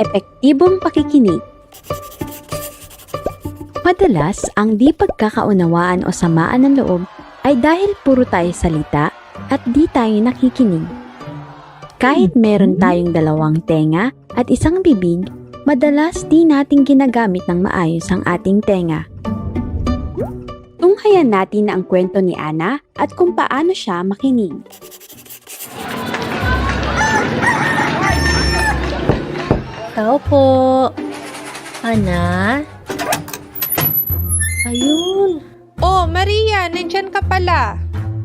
Epektibong pakikinig Madalas, ang di pagkakaunawaan o samaan ng loob ay dahil puro tayo salita at di tayo nakikinig. Kahit meron tayong dalawang tenga at isang bibig, madalas di natin ginagamit ng maayos ang ating tenga. Tunghayan natin ang kwento ni Ana at kung paano siya makinig. Tao po. Ana? Ayun. Oh, Maria, nandyan ka pala.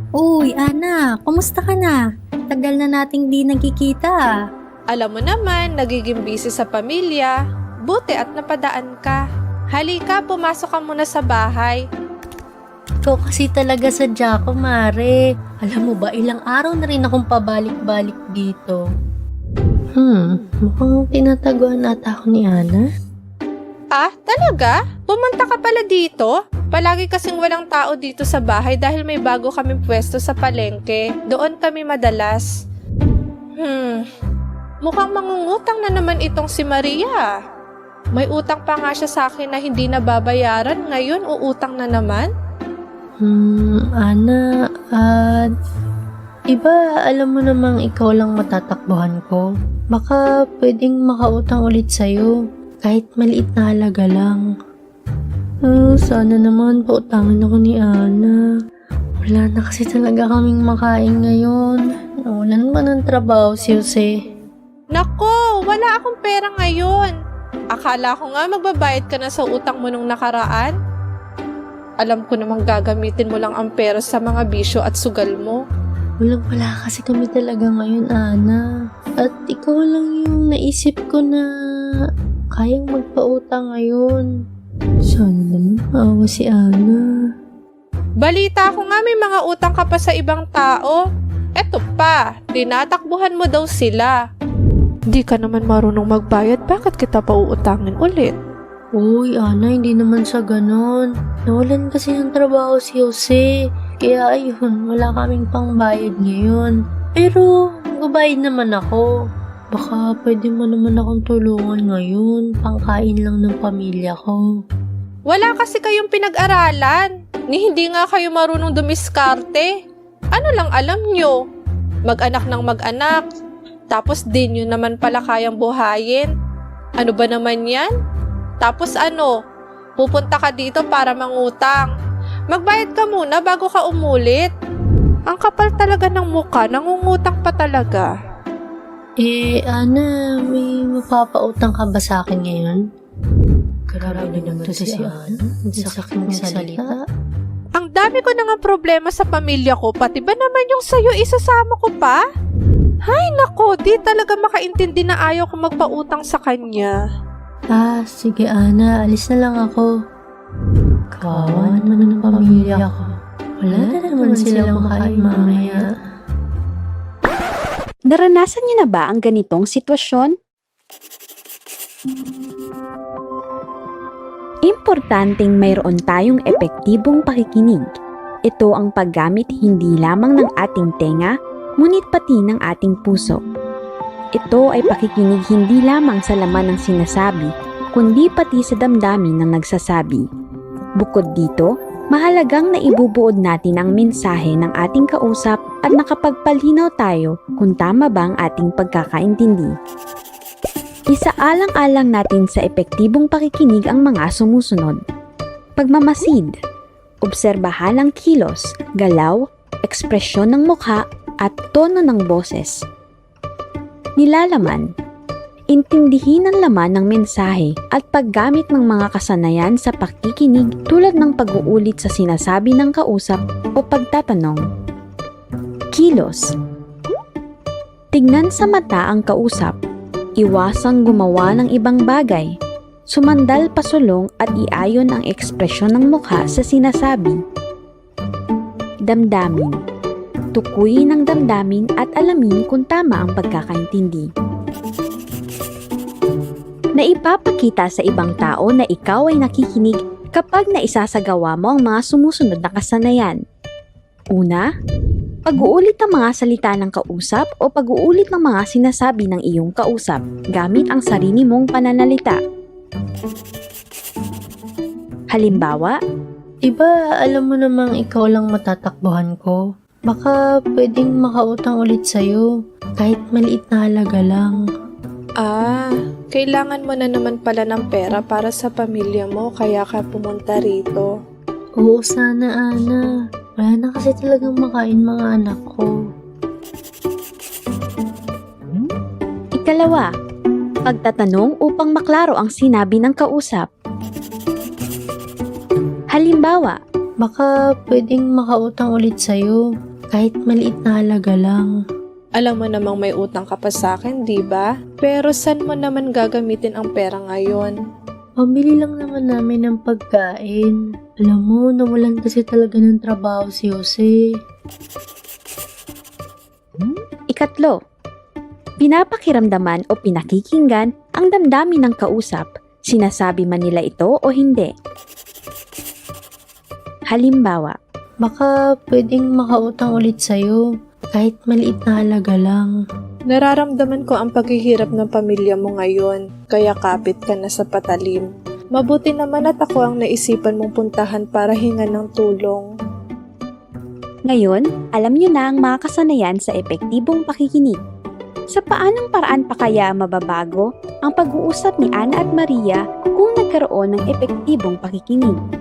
Uy, Ana, kumusta ka na? Tagal na nating di nagkikita. Alam mo naman, nagiging busy sa pamilya. Buti at napadaan ka. Halika, pumasok ka muna sa bahay. Ikaw kasi talaga sa ko, Mare. Alam mo ba, ilang araw na rin akong pabalik-balik dito. Hmm, mukhang tinataguan ata ako ni Ana. Ah, talaga? Pumunta ka pala dito? Palagi kasing walang tao dito sa bahay dahil may bago kaming pwesto sa palengke. Doon kami madalas. Hmm, mukhang mangungutang na naman itong si Maria. May utang pa nga siya sa akin na hindi nababayaran. Ngayon, uutang na naman? Hmm, Ana, at... iba, alam mo namang ikaw lang matatakbuhan ko. Baka pwedeng makautang ulit sa'yo. Kahit maliit na halaga lang. Oh, sana naman pautangan ako ni Ana. Wala na kasi talaga kaming makain ngayon. Nawalan ba ng trabaho si Jose? Nako, wala akong pera ngayon. Akala ko nga magbabayad ka na sa utang mo nung nakaraan. Alam ko namang gagamitin mo lang ang pera sa mga bisyo at sugal mo. Walang wala kasi kami talaga ngayon, Ana. At ikaw lang yung naisip ko na kayang magpautang ngayon. Sana naman maawa si Ana. Balita ko nga may mga utang ka pa sa ibang tao. Eto pa, tinatakbuhan mo daw sila. Di ka naman marunong magbayad, bakit kita pa uutangin ulit? Uy, Ana, hindi naman sa ganon. Nawalan kasi ng trabaho si Jose. Kaya ayun, wala kaming pangbayad ngayon. Pero, magbabayad naman ako. Baka pwede mo naman akong tulungan ngayon. Pangkain lang ng pamilya ko. Wala kasi kayong pinag-aralan. Ni hindi nga kayo marunong dumiskarte. Ano lang alam nyo? Mag-anak ng mag-anak. Tapos di nyo naman pala kayang buhayin. Ano ba naman yan? Tapos ano? Pupunta ka dito para mangutang. Magbayad ka muna bago ka umulit. Ang kapal talaga ng muka, nangungutang pa talaga. Eh, Ana, may mapapautang ka ba sa akin ngayon? Grabe naman to si Ana. Ang sakit ng salita. Ang dami ko na nga problema sa pamilya ko, pati ba naman yung sa'yo isasama ko pa? Hay nako, di talaga makaintindi na ayaw ko magpautang sa kanya. Ah, sige Ana, alis na lang ako. Kawawa naman ng pamilya ko. Wala na naman sila makain mamaya. Naranasan niyo na ba ang ganitong sitwasyon? Importanteng mayroon tayong epektibong pakikinig. Ito ang paggamit hindi lamang ng ating tenga, ngunit pati ng ating puso. Ito ay pakikinig hindi lamang sa laman ng sinasabi, kundi pati sa damdamin ng nagsasabi. Bukod dito, mahalagang naibubuod natin ang mensahe ng ating kausap at nakapagpalinaw tayo kung tama ba ang ating pagkakaintindi. Isaalang-alang natin sa epektibong pakikinig ang mga sumusunod. Pagmamasid, obserbahan ang kilos, galaw, ekspresyon ng mukha at tono ng boses. Nilalaman, intindihin ang laman ng mensahe at paggamit ng mga kasanayan sa pakikinig tulad ng pag-uulit sa sinasabi ng kausap o pagtatanong. Kilos Tignan sa mata ang kausap. Iwasang gumawa ng ibang bagay. Sumandal pasulong at iayon ang ekspresyon ng mukha sa sinasabi. Damdamin. Tukuyin ang damdamin at alamin kung tama ang pagkakaintindi. Naipapakita sa ibang tao na ikaw ay nakikinig kapag naisasagawa mo ang mga sumusunod na kasanayan. Una, Pag-uulit ng mga salita ng kausap o pag-uulit ng mga sinasabi ng iyong kausap gamit ang sarili mong pananalita. Halimbawa, Diba, alam mo namang ikaw lang matatakbuhan ko? Baka pwedeng makautang ulit sa'yo, kahit maliit na halaga lang. Ah, kailangan mo na naman pala ng pera para sa pamilya mo kaya ka pumunta rito. Oo, sana, Ana. Wala na kasi talagang makain mga anak ko. ikalawa, pagtatanong upang maklaro ang sinabi ng kausap. Halimbawa, Baka pwedeng makautang ulit sa'yo, kahit maliit na halaga lang. Alam mo namang may utang ka pa sa akin, di ba? Pero saan mo naman gagamitin ang pera ngayon? Pambili lang naman namin ng pagkain. Alam mo, nawalan kasi talaga ng trabaho si Jose. ikatlo, pinapakiramdaman o pinakikinggan ang damdamin ng kausap, sinasabi man nila ito o hindi. Halimbawa, Baka pwedeng makautang ulit sa'yo, kahit maliit na halaga lang. Nararamdaman ko ang paghihirap ng pamilya mo ngayon, kaya kapit ka na sa patalim. Mabuti naman at ako ang naisipan mong puntahan para hingan ng tulong. Ngayon, alam nyo na ang mga kasanayan sa epektibong pakikinig. Sa paanong paraan pa kaya mababago ang pag-uusap ni Ana at Maria kung nagkaroon ng epektibong pakikinig?